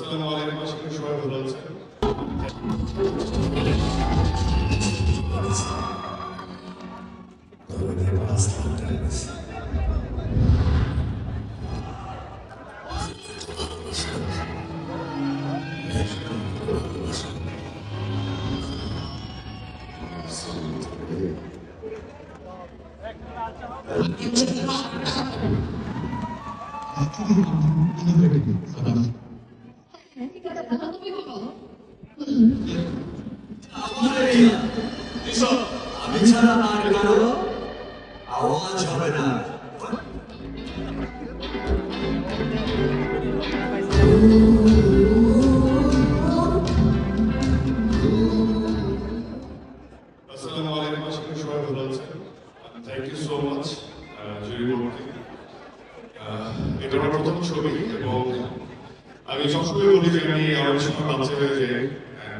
আসসালামু আলাইকুম সবাই ভালো আছেন আমি ছাড়া আর কারও আওয়াজ সো মাচ জুরি বোর্ডকে এটা আমার প্রথম ছবি আমি সবসময় বলি যে আমি আমার সময় বাচ্চা হয়ে যাই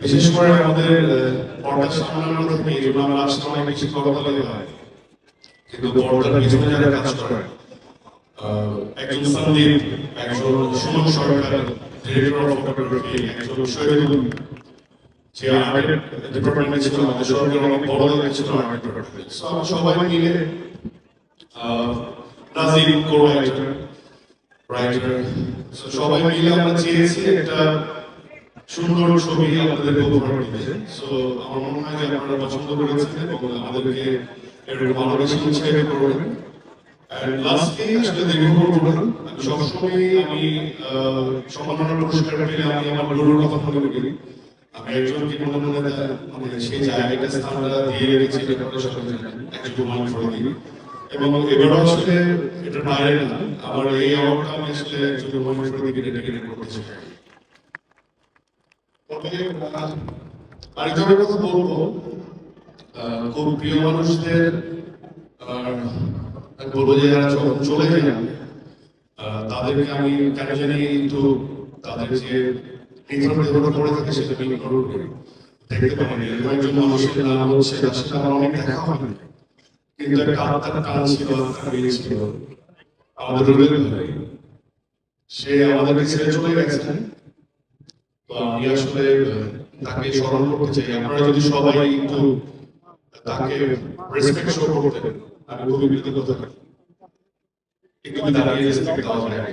বিশেষ করে আমাদের পর্দা সামলানোর যেগুলো হয় কিন্তু পর্দার পিছনে যারা কাজ করে একজন সন্দীপ, একজন সুমন সরকার ডিরেক্টর সবাই মিলে সবাই মিলে আমরা চেয়েছি একটা সুন্দর ছবি আপনাদেরকে উপহার দিতে সো আমার মনে হয় যে আপনারা পছন্দ করেছেন এবং আমাদেরকে এরকম ভালোবেসে উৎসাহিত করবেন। আমার গুরুর কথা মনে মনে মনে মানে একজন করে এবং এবারও আসলে আমার এই অ্যাওয়ার্ডটা আমি আসলে একজন করতে চাই। তবে আরেকজনের কথা বলব। খুব প্রিয় মানুষদের বলব যে যারা যখন চলে আহ, তাদেরকে আমি কেন জানি একটু তাদের যে নির্ভর পড়ে থাকে সেটা আমি গ্রহণ করি। দেখতে পারি এরকম মানুষের নাম হচ্ছে তার সাথে আমার একটা আত্মার টান ছিল আত্মার আমাদের সে আমাদেরকে ছেড়ে চলে গেছেন। তো আমি আসলে তাকে স্মরণ করতে চাই। আপনারা যদি সবাই একটু তাকে রেসপেক্ট শো করতেন, আমি খুবই কৃতজ্ঞ থাকি একটু দাঁড়িয়ে রেসপেক্ট দেওয়া যায়